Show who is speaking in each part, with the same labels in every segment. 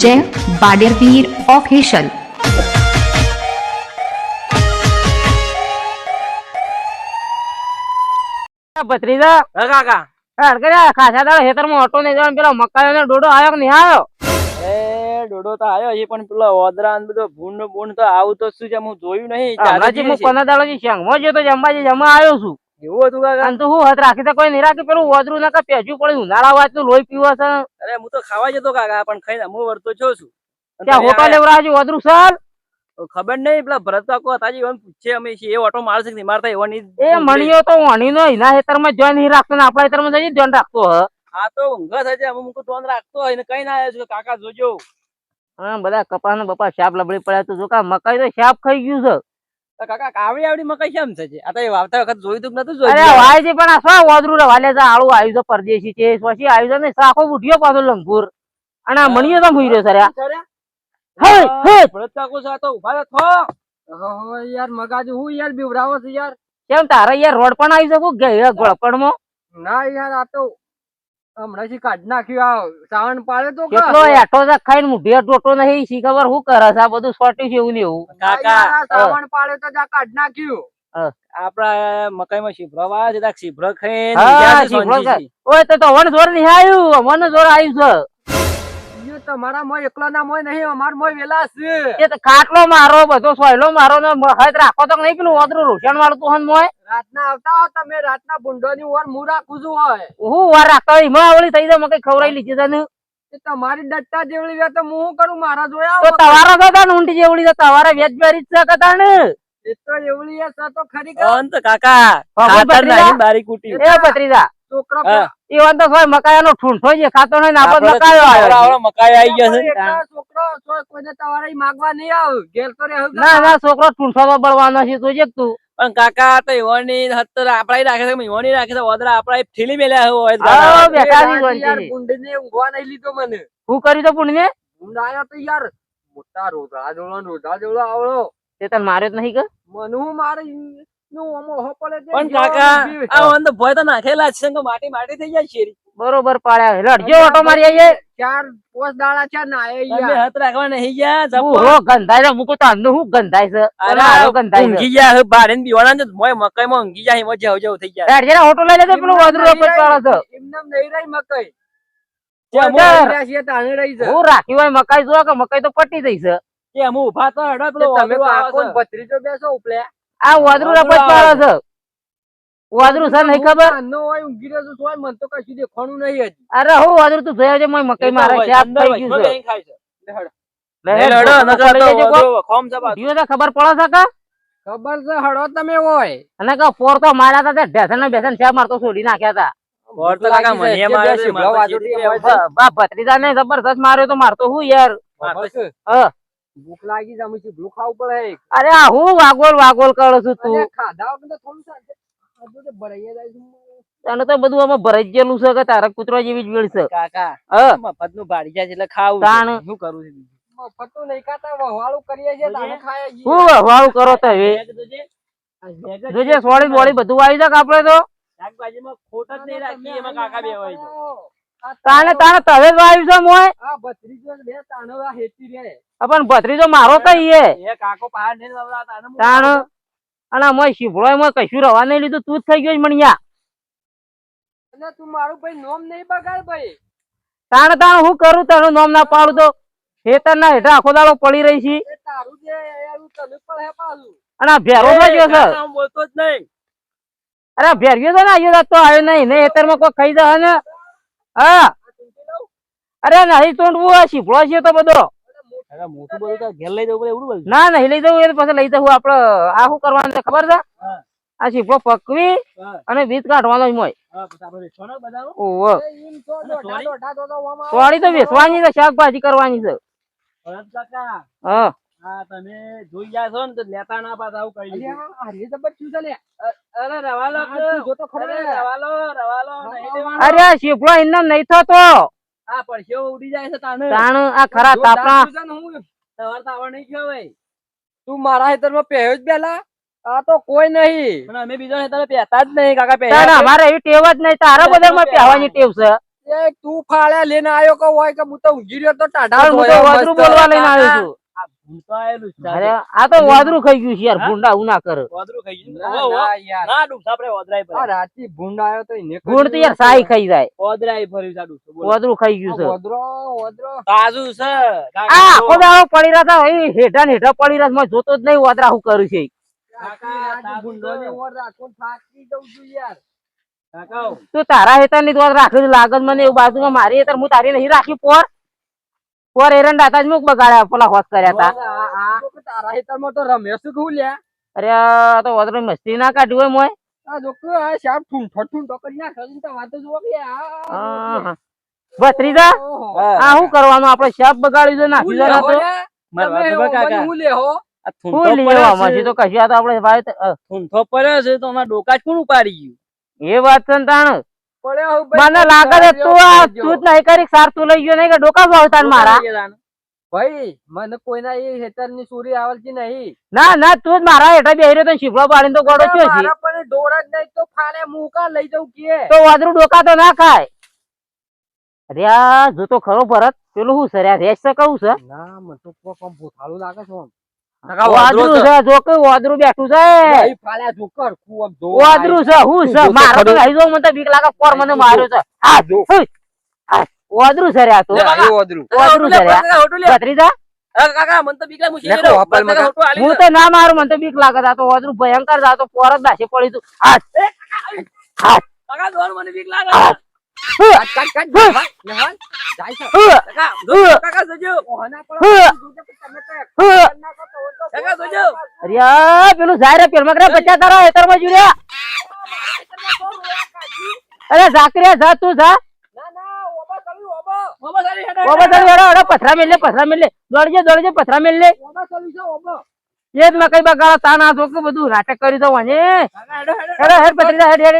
Speaker 1: જય બાડેરવીર ઓફિશિયલ
Speaker 2: ભત્રીજા
Speaker 3: કાકા.
Speaker 2: ખાસા દાડા ખેતરમાં ઓટો નહીં જવાનું પેલા મકાઈ ડોડો આવ્યો કે નહીં આવ્યો?
Speaker 3: એ ડોડો તો આવ્યો છે પણ પેલા ઓદરા બધો ભૂંડ ભૂંડ તો આવું તો શું છે હું જોયું નહીં
Speaker 2: હમણાંથી હું પંદર દાડાથી શેંગમાં ગયો તો જમવાજી જમવા આવ્યો છું.
Speaker 3: એવું હતું કાકા?
Speaker 2: તું હું હાથ રાખી કોઈ નહીં રાખી પેલું વદરું ના પેજું પડ્યું. ઉનાળા વાતનું લોહી પીવા છે.
Speaker 3: અરે હું તો ખાવા જતો કાકા પણ ખાઈને હું વળતો છો. છું
Speaker 2: ત્યાં હોટલ સર.
Speaker 3: ખબર નહીં પેલા ભરત કાકો હતા જ પૂછે અમે એ ઓટો મારશે કે નહીં? મારતા એવો નહીં
Speaker 2: એ મણિયો તો વણી નો એના જોઈ નહીં રાખતો ને આપણા ખેતરમાં જઈ ધ્યાન રાખતો હ.
Speaker 3: આ તો ઊંઘ છે અમે મૂકું રાખતો હોય ને કઈ ના આવ્યો છું કાકા જોજો.
Speaker 2: હા બધા કપા ને બપા શાપ લબડી પડ્યા તો જો કા મકાઈ તો શાપ ખાઈ ગયું છે.
Speaker 3: કાકા કાવડી આવડી મકાઈ કેમ થશે આ તો એ વાવતા વખત જોયું તું કે નતું
Speaker 2: અરે વાય છે પણ આ શું વદરું રે વાલે છે આળું આવ્યું છે પરદેશી છે પછી આવ્યું છે ને સાખો ઉઠ્યો પાછો લંગપુર અને આ મણિયો તો રહ્યો સર હે હે
Speaker 3: ભરત કાકો છે આ તો ઊભા થો.
Speaker 4: યાર મગાજુ હું યાર બીવરાવો છે યાર?
Speaker 2: કેમ તારે યાર રોડ પણ આવી શકું ગળપણમાં
Speaker 4: ના યાર આ તો હમણાંથી કાઢ નાખ્યું આ સાવણ પાડે તો?
Speaker 2: કેટલો એટો છે? ખાઈને મુઢિયા ટોટો નહીં. શી ખબર શું કરે છે? આ બધું સોટ્યું છે એવું ને એવું.
Speaker 3: કાકા
Speaker 4: સાવણ પાડે તો જ આ કાઢી નાખ્યું.
Speaker 3: આપડા મકાઈમાં શીભરો વાળા છે શીભરો છે.
Speaker 2: ઓય તો તો વન જોર નહીં આવ્યું. વન જોર આવ્યું
Speaker 4: ઈ તમારા મોય એકલા ના મોય નહીં અમાર મોય વેલા છે.
Speaker 2: છે એ તો ખાટલો મારો બધો સોયલો મારો ને હદ રાખો તો નહીં પેલું ઓદરું રોશન વાળું તું હન મોય
Speaker 4: રાતના આવતા હો તમે રાતના ભૂંડો ની ઓર મું રાખું છું હોય.
Speaker 2: હું વાર રાખતા હોય એમાં આવડી થઈ જાય મકઈ ખવડાવી લીધી તને
Speaker 4: એ તમારી ડટ્ટા જેવડી વાત તો હું શું કરું? મારા જોયા
Speaker 2: તો
Speaker 4: હો.
Speaker 2: તમારો તો તાન ઊંટી જેવડી તો તમારે વેજ બેરી જ છે કતા ને
Speaker 4: એ તો એવડી હે સર તો ખરી
Speaker 3: કાકા
Speaker 2: ભગવાન
Speaker 3: ખાતર બારી કૂટી.
Speaker 2: એ પત્રીજા ઈવન તો સોય મકાઈ નો ઠૂંઠો જે ખાતો નહીં ને આપણો
Speaker 3: આપણે
Speaker 2: આવ્યો
Speaker 3: મકાઈ આવી ગયો છે.
Speaker 4: છોકરો કોઈને તમારે માગવા નહીં આવ. ઘેર તો
Speaker 2: ના ના છોકરો ઠૂંઠો તો બળવાનો છે તું જે તું.
Speaker 3: પણ કાકા તો ઈવોની હત્તર આપડા રાખે છે ઈવોની રાખે છે ઓદરા આપડા ઠીલી મેલ્યા હોય
Speaker 2: ગોંચી.
Speaker 4: ને ઊંઘવા નહીં લીધો મને.
Speaker 2: હું કરી તો પુંડી
Speaker 4: ને આયો તો યાર મોટા રોધા જોડો રોધા જોડો આવડો.
Speaker 2: તે તને માર્યો જ નહીં કે?
Speaker 4: મને હું મારે ઈ- નું આમ ઓહો પડે તે
Speaker 3: પણ કાકા આ ઓન તો ભોય તો નાખેલા છે કે માટી માટી થઈ જાય શેરી.
Speaker 2: બરોબર પાડ્યા લડજો ઓટો મારી આઈએ
Speaker 4: ચાર પોસ દાડા છે ને આયે
Speaker 3: તમે હાથ રાખવા નહીં ગયા
Speaker 2: હું
Speaker 3: જપો.
Speaker 2: હો ગંધાય છે મૂકું તો હું ગંધાય છે.
Speaker 3: અરે
Speaker 2: અને ગંધાય છે.
Speaker 3: ઊંઘી ગયા હવે બારે ને બીવાના ને મોય મકાઈમાં ઊંઘી જાય એમાં જવ જવ થઈ જાય.
Speaker 2: હેડ જરા ઓટો લઈ લેજે પેલું
Speaker 4: નહીં
Speaker 2: વખત પાડો છે.
Speaker 4: એમનેમ નહીં રહી મકઈ.
Speaker 2: હું રાખી હોય મકાઈ જો કે મકાઈ તો પટી જઈ છે.
Speaker 3: જે અમુ ઊભા તો હેડો પેલો
Speaker 4: તમે
Speaker 3: વાંદરો.
Speaker 4: ભત્રીજો બેસો ઉપલે.
Speaker 2: આ
Speaker 3: વાદરું
Speaker 2: ના
Speaker 3: રપત
Speaker 2: પાડો છે વાદરું છે નહીં ખબર?
Speaker 4: નો હોય ઊંઘી રહ્યો છું, મને તો કશું દેખાણું નહીં હજી.
Speaker 2: અરે હું વાદરું તું જોયા છે મોય મકઈ મારે છે
Speaker 3: આપ
Speaker 2: થઈ ગયું છે.
Speaker 3: છે.
Speaker 2: ખબર પડે છે કે?
Speaker 4: ખબર છે હડો તમે હોય.
Speaker 2: અને કે પોર તો માર્યા હતા તે ઢેસણ ને બેસન શા મારતો છોડી નાખ્યા હતા
Speaker 3: વોર તો કાકા મને માર્યો
Speaker 4: છે,
Speaker 3: છે, છે.
Speaker 2: ભત્રીજા ને જબરદસ્ત માર્યો તો મારતો હું યાર. હા.
Speaker 4: ભૂખ લાગી છે અમે ભૂખ ખાવું પડે
Speaker 2: અરે આ હું વાગોલ વાગોલ કરું છું તું
Speaker 4: ખાધા વગર તો થોડું. તો ભરાઈ જાય છે.
Speaker 2: તને તો બધું આમાં ભરાઈ ગયેલું છે કે તારા કૂતરા જેવી જ વેળ છે
Speaker 3: કાકા
Speaker 2: હા
Speaker 3: મફતનું ભાડી જાય એટલે ખાવું
Speaker 2: તાણ.
Speaker 3: શું કરું છું
Speaker 4: મફતનું નહીં ખાતા વહવાળું કરીએ છે તાને ખાય છે
Speaker 2: હું વહવાળું કરો તો હવે
Speaker 3: જોજે.
Speaker 2: સોળી બોળી બધું આવી જાય આપણે આપડે તો
Speaker 3: શાકભાજીમાં ખોટ જ નહીં રાખી એમાં કાકા બે હોય
Speaker 2: તાણે તાણે તવે જ છે મોય.
Speaker 4: આ ભત્રીજો ને તાણે આ હેતી રે.
Speaker 2: પણ ભત્રીજો મારો કઈ એ
Speaker 3: એ કાકો પાર ને લવરા આને હું
Speaker 2: અને મોય શીભળો મોય કશું રવા નહીં લીધું તું જ થઈ ગયો મણિયા
Speaker 4: અને તું મારું ભાઈ નોમ નહીં બગાડ ભાઈ.
Speaker 2: તાણે તાણે હું કરું તારું નોમ ના પાડું તો ખેતર ના હેઠા આખો દાડો પડી રહી છે.
Speaker 4: તારું જે એનું તને પણ હે પાછું.
Speaker 2: અને ભેરો
Speaker 3: એ
Speaker 2: ગયો
Speaker 3: સર બોલતો જ નહીં.
Speaker 2: અરે ભેરવ્યો છે ને આવ્યો તો આવ્યો નહીં ને ખેતરમાં કોઈ ખાઈ જાય ને. હા. અરે નહીં તોડવું આ શીભળો છે તો બધો.
Speaker 3: અરે મોટું બધું તો ઘેર લઈ જવું પડે એવું બોલ
Speaker 2: ના નહીં લઈ જવું પછી લઈ જવું આપડે આ શું કરવાનું છે ખબર છે? આ શીભળો પકવી અને વીજ કાઢવાનો મોય? ઓહો.
Speaker 4: તો
Speaker 2: સોળી વેચવાની છે શાકભાજી કરવાની છે. હા.
Speaker 3: તમે જોઈ ગયા છો ને તો લેતા ના પાછા આવું કરી? અરે રવાલો
Speaker 4: તું ને?
Speaker 3: રવાલો.
Speaker 2: અરે શીભળો એમને નહીં થતો.
Speaker 3: આ પરસેવો ઉડી જાય છે તાને.
Speaker 2: તાણ આ ખરા તાપણા.
Speaker 4: દાંત છે હું
Speaker 3: નહીં થયો ભાઈ
Speaker 4: તું મારા હેતરમાં પહેર્યો જ પેલા આ તો કોઈ નહીં.
Speaker 3: પણ અમે બીજા ને તારે પહેતા જ નહીં કાકા
Speaker 2: તારે
Speaker 3: પહેર્યા
Speaker 2: અમારે એવી ટેવ જ નહીં. તારા બદલમાં પહેવાની ટેવ છે.
Speaker 4: તું ફાળ્યા લઈને આવ્યો કે હોય કે હું તો ઊંઘી રહ્યો તો ટાઢા.
Speaker 2: બોલવા લઈને આવ્યો છું.
Speaker 3: ભૂંડ તો આયેલું જ છે.
Speaker 2: અરે આ તો વાદરું ખાઈ ગયું છે યાર ભૂંડા આવું ના
Speaker 3: વાદરું ખાઈ ગયું.
Speaker 4: ના,
Speaker 3: ઓહો,
Speaker 4: ના યાર.
Speaker 3: ના ડૂબસા આપણે વાદરાય
Speaker 4: આ રાતી ભૂંડ આવ્યો તો
Speaker 2: ભૂંડ તો યાર સાઈ ખાઈ જાય.
Speaker 3: વાદરાય ફર્યું છે આ
Speaker 2: વાદરું ખાઈ ગયું છે.
Speaker 4: વદરો વદરો
Speaker 3: તાજું છે.
Speaker 2: આ આખો દાડો પડી રહ્યા હતા એ હેઠા ને હેઠા પડી રહ્યા છે. જોતો જ નહીં વાદરા હું કરું છે.
Speaker 3: કાકા, છે.
Speaker 4: ઓર રાખો છું યાર.
Speaker 3: કાકા,
Speaker 2: તું તારા હેઠળની વાત રાખી લાગત લાગે મને એવું બાજુમાં મારી હેઠળ હું તારી નહીં રાખી પોર. પોર એરંડા હતા જ મુક બગાડ્યા પેલા હોસ કર્યા હતા
Speaker 4: તારા હેતરમાં તો રમેશ કહું લ્યા.
Speaker 2: અરે આ તો વાદરો મસ્તી ના કાઢ્યું હોય મોય.
Speaker 4: આ જોકો આ શાપ ઠૂંઠો ઠૂંઠો કરી ના ખરી તો વાત જ કે આ.
Speaker 2: ભત્રીજા આ શું કરવાનું? આપણે શાપ બગાડ્યું છે નાખી
Speaker 4: હું
Speaker 2: દેના તો?
Speaker 3: મારા
Speaker 4: તમે
Speaker 3: કાકા,
Speaker 4: હું
Speaker 2: શું
Speaker 3: ઉપાડી ગયું?
Speaker 2: એ વાત છે ને તાણ.
Speaker 4: હું
Speaker 2: મને લાગે છે તું આ તું નહીં કરી સાર તું લઈ ગયો નહીં કે ડોકા ભાવતા ને મારા?
Speaker 4: ભાઈ મને કોઈના એ હેતરની સુરી આવડતી નહીં.
Speaker 2: ના ના તું જ મારા હેઠા બેહી રહ્યો શીપડો પાડીને તો ગોડો થયો છે.
Speaker 4: પણ ડોળા જ નહીં તો ફાલે મૂકા લઈ જવું કે?
Speaker 2: તો વાદરું ડોકા તો ના ખાય. અરે આ જો તો ખરો ભરત પેલું શું છે? રેસ છે છે?
Speaker 4: ના મને તો કોક આમ લાગે છે.
Speaker 2: વાદરું છે જો કે વાદરું બેઠું છે.
Speaker 4: ભાઈ ફાલ્યા જોકર કુ આમ જો
Speaker 2: વાદરું છે હું છે મારો તો
Speaker 4: ખરું.
Speaker 2: જો મને તો બીક લાગે પર મને માર્યો છે. આ જો વાદરું છે રે આ તો.
Speaker 4: વાદરું.
Speaker 2: વાદરું રે ભત્રીજા?
Speaker 3: હું.
Speaker 2: તો ના મારું મને તો બીક લાગે. આ તો વાદરું ભયંકર જાતો પોર જ દાશે પડી તું. હાથ
Speaker 3: કાકા, મને બીક લાગે.
Speaker 4: જાય તો તો તો
Speaker 2: પેલું જાય રે પેલમાં કરે તારા તારા હેતરમાં જુર્યા અરે ઝાકરિયા જા તું જા પથરા મેલ પથરા મેલ દોડજે દોડજે પથરા મેલ એ જ મકઈ બગાડો તાન કે બધું નાટક કરી
Speaker 3: દઉં અને.
Speaker 2: હેડ હેડ પથરી હેડ હેડ.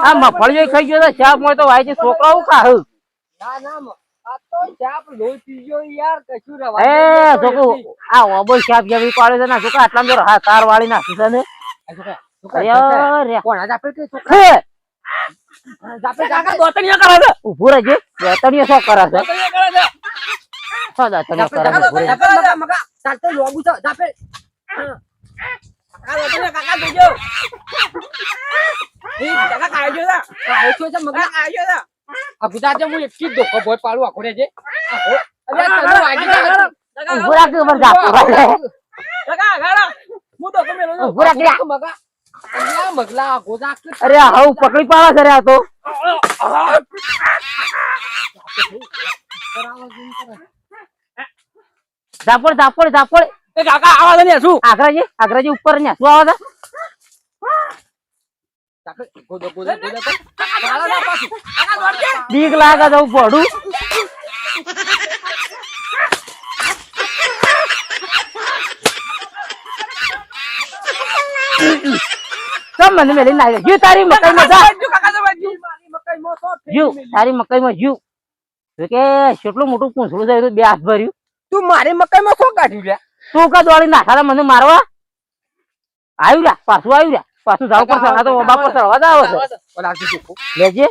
Speaker 2: આ મફળીઓ ખાઈ ગયો શાપ મોય તો વાય છે છોકરાઓ ખાહ
Speaker 4: ના ના ચાપ.
Speaker 2: ઉભું રહેજે બેતણીઓ શું કરે છે. શું દાતણીઓ કરે છે
Speaker 4: છે.
Speaker 3: કાકા, દોતણીયા, કાકા, જોજો. ઈ, કાકા, ખાઈ ગયો છે.
Speaker 4: આ ઓછો છે, મગા.
Speaker 3: ખાઈ ગયો છે.
Speaker 4: આ ગુજરાતે હું એક જ ધોકો ભોય પાડું આખો રે છે. હો. અરે તને વાગી
Speaker 2: ઉભું રાખ કે મને જાપું
Speaker 3: કાકા, કાકા. હું તો ગમે એનો.
Speaker 2: ઉભું
Speaker 4: મગા. અલ્યા, મગલા, આ ગોદા કે
Speaker 2: અરે હાઉ પકડી પાડા છે રે આ તો ઝાપડ ઝાપડ ઝાપડ
Speaker 3: એ કાકા, આવા ને, શું?
Speaker 2: આગ્રાજી આગ્રાજી ઉપર ને શું આવે. બીક લાગે જવું પડું મને મેલી નાખે જીવ તારી મકાઈ માં જા. જીવ તારી મકાઈ માં જીવ જો કે કેટલું મોટું પૂંછડું છે બે હાથ ભર્યું.
Speaker 4: તું મારી મકાઈમાં શું કાઢ્યું લે
Speaker 2: તું કા દોડી નાખા મને મારવા? આવ્યું લ્યા પાછું આવ્યું લ્યા. પાછું જાવ પર આ તો બાપ પર જ જાવ છે. લેજે.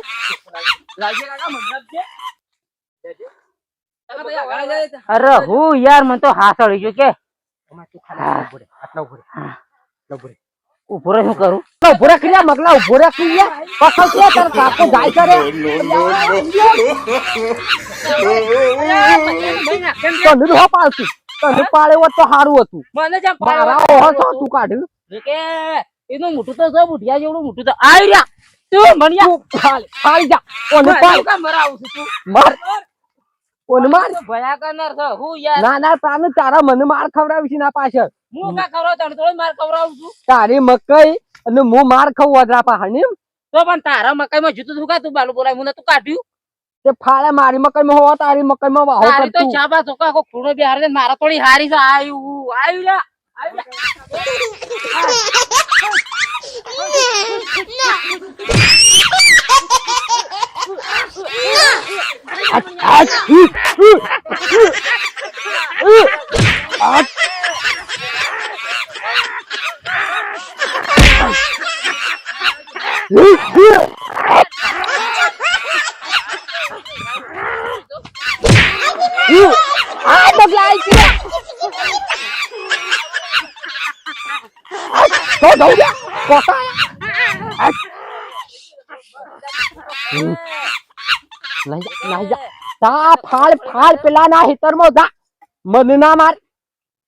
Speaker 2: અરે હું યાર મને તો હાથ અડી ગયો કે.
Speaker 4: ઊભો રે. રે. રે.
Speaker 2: શું કરું?
Speaker 4: ઊભો રે ક્રિયા મગલા ઊભો રે ક્રિયા પસંદ ક્રિયા તાર કાકો જાય કરે. તો લીધું હા પાડતું તને પાડે તો સારું હતું.
Speaker 2: મને જેમ
Speaker 4: મારા ઓહો તો તું કાઢ્યું
Speaker 2: કે એનું મોટું તો છે બુઢિયા જેવડું મોટું તો. આવી રહ્યા તું મણિયા
Speaker 4: તું ફાળ જા. ઓને પાડ
Speaker 2: કેમ મરાવું છું તું.
Speaker 4: માર. ઓને માર.
Speaker 2: ભયા કરનાર છે. હું યાર.
Speaker 4: ના ના તાને તારા મને માર ખવડાવી છે ના પાછળ.
Speaker 2: હું કા ખવડાવ? તને થોડો માર ખવડાવું છું.
Speaker 4: તારી મકઈ અને હું માર ખાવ વદરા પાહણ એમ
Speaker 2: તો પણ તારા મકાઈમાં જૂતું તું કા? તું બાલુ બોલાય મને તું કાઢ્યું?
Speaker 4: તે ફાળે મારી મકઈમાં હોવા તારી મકઈમાં વાહો
Speaker 2: તારી તો
Speaker 4: કરતું.
Speaker 2: ચાબા તો કાકો ખૂણો બી હારે મારા થોડી હારી છે. આયુ આયુ લ્યા આયુ લ્યા.
Speaker 4: તો જવું દે કોકા આયા. હમ. નહીં જા, નહીં. જા. ફાળ ફાળ પેલા ના હિતરમાં જા. મને ના માર.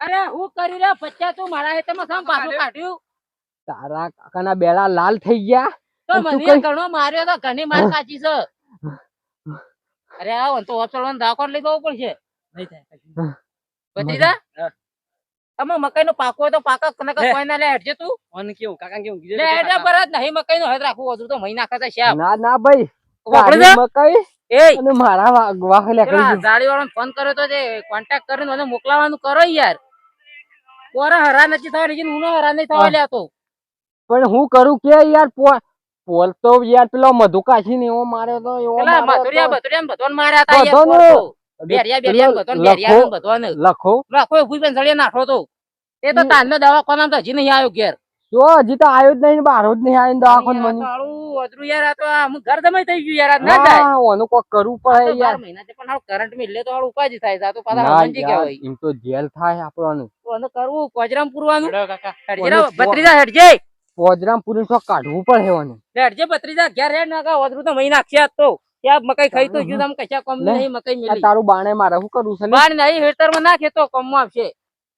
Speaker 2: અરે હું કરી રહ્યો? બચ્ચા તું મારા હેતરમાં સામ પાછું કાઢ્યું.
Speaker 4: તારા કાકાના બેડા લાલ થઈ ગયા.
Speaker 2: તો
Speaker 4: તું
Speaker 2: મને ઘણો માર્યો તો ઘણી માર કાચી છે. અરે આવો તો હોસ્પિટલ દાખલ લઈ જવું પડશે. ભત્રીજા?
Speaker 3: હા.
Speaker 2: તમે મકાઈ નો પાકો હોય તો પાકા નકર કોઈ ના લે હેઠજે તું.
Speaker 3: કેવું? કાકા કેવું?
Speaker 2: લે
Speaker 3: છે
Speaker 2: પર જ નહીં મકાઈ નો હદ રાખવું વધુ તો મહી નાખા છે
Speaker 4: ના ના ભાઈ. મકાઈ
Speaker 2: એ.
Speaker 4: અને મારા વાહ લે કરી દીધું.
Speaker 2: ગાડી ફોન કર્યો તો જે કોન્ટેક્ટ કરીને મને મોકલાવાનું કરો યાર. પોરા હરા નથી થવા લેકિન હું હરા નહીં થવા. લ્યા તો.
Speaker 4: પણ હું કરું કે યાર પોલ તો યાર પેલો મધુકાશી ને એવો માર્યો તો એવો માર્યો
Speaker 2: યાર. બેરિયા બેરિયા
Speaker 4: પેલો
Speaker 2: બધાને બેરિયા
Speaker 4: લખો-
Speaker 2: બધાને.
Speaker 4: લખો.
Speaker 2: લાખો ઊભી સળિયા નાખો તો. એ તો. દવાખાના તો હજી નહીં આવ્યો ઘેર.
Speaker 4: જો હજી તો આવ્યો જ નહીં બાર જ નહીં આવ્યો દવાખાને મને
Speaker 2: આ તો હાલું અધરું યાર આ તો આ ઘર થઈ ગયું યાર ના જાય
Speaker 4: ઓનું કોક કરવું પડે યાર.
Speaker 2: મહિનાથી પણ હાલું કરંટ મિલે તો હાલું ઉપાધિ થાય છે તો પાછા
Speaker 4: ના
Speaker 2: હનુમાનજી
Speaker 4: યાર, એમ તો જેલ થાય આપણને.
Speaker 2: કરવું કોજરામ પૂરવાનું.
Speaker 3: હેડો કાકા.
Speaker 2: હેડજે રા,
Speaker 4: ઓને પો-
Speaker 2: ભત્રીજા હેડજે.
Speaker 4: પોજરામ પૂરી તો કાઢવું પડે ઓને
Speaker 2: હેડજે ભત્રીજા ઘેર હેડ નાખા અધરું તો મહિના નાખશે તો. ત્યાં મકાઈ ખાઈ તો તમે કશા કોમ નહીં મકાઈ મિલી.
Speaker 4: તારું બાણે મારે શું કરવું છે?
Speaker 2: બાર નહીં હેતરમાં નાખે તો કમમાં આવશે.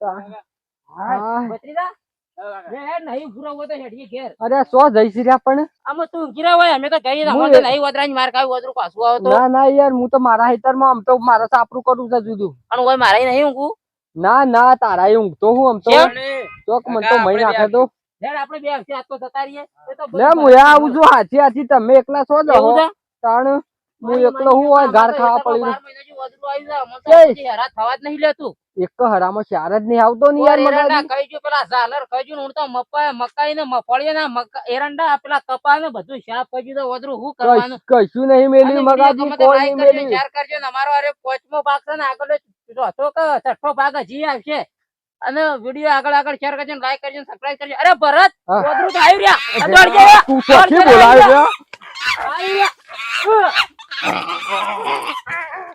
Speaker 4: હા.
Speaker 2: ભત્રીજા
Speaker 3: હેડો કાકા.
Speaker 2: લે હેડ નહીં પૂરો હોય તો હેડજે ઘેર.
Speaker 4: અરે સો જઈશી રહ્યા પણ?
Speaker 2: આમાં તું ઊંઘી રહ્યો હોય અમે તો ગઈ
Speaker 4: હું
Speaker 2: અમે તો
Speaker 4: એ-
Speaker 2: નહીં વદરાની માર ખાવી વદરું પાછું આવે તો.
Speaker 4: ના ના યાર હું તો મારા હિતરમાં આમ તો મારે સાપરું કરવું છે જુદું.
Speaker 2: અને મારે નહીં ઊંઘું?
Speaker 4: ના ના તારા ઊંઘતો હું આમ તો.
Speaker 2: કેમ?
Speaker 4: ચોક મને તો મહી નાખે તો.
Speaker 2: હેડ આપણે બે હશે આજ તો જતા રહીએ.
Speaker 4: લે હું આવું છું હાથી હાથી તમે એકલા છો જ
Speaker 2: ત્રણ
Speaker 4: તાણ. હું એકલો હું હોય? ગાર ખાવા
Speaker 2: થવા જ નહીં લેતું
Speaker 4: એક હરામાં ચાર જ નહીં આવતો ને યાર
Speaker 2: પેલા ઝાલર ને હું તો મકાઈ ને મફળી ને મકા- એરંડા પેલા કપા ને બધું શાક તો વદરું શું કરવાનું?
Speaker 4: કશું નહીં
Speaker 2: અને
Speaker 4: મગાજી કોઈ નહીં
Speaker 2: કરજો,
Speaker 4: મેલ્યું
Speaker 2: કરજો ને અમારો અરે પાંચમો ભાગ છે ને આગળ ચોથો કે છઠ્ઠો ભાગ હજી આવશે. અને વીડિયો આગળ આગળ શેર કરજો લાઈક કરજો સબસ્ક્રાઇબ કરજો. અરે ભરત
Speaker 4: હા.
Speaker 2: આવી રહ્યા. આવી
Speaker 4: રહ્યા.
Speaker 2: Ha
Speaker 4: ha
Speaker 2: ha ha ha!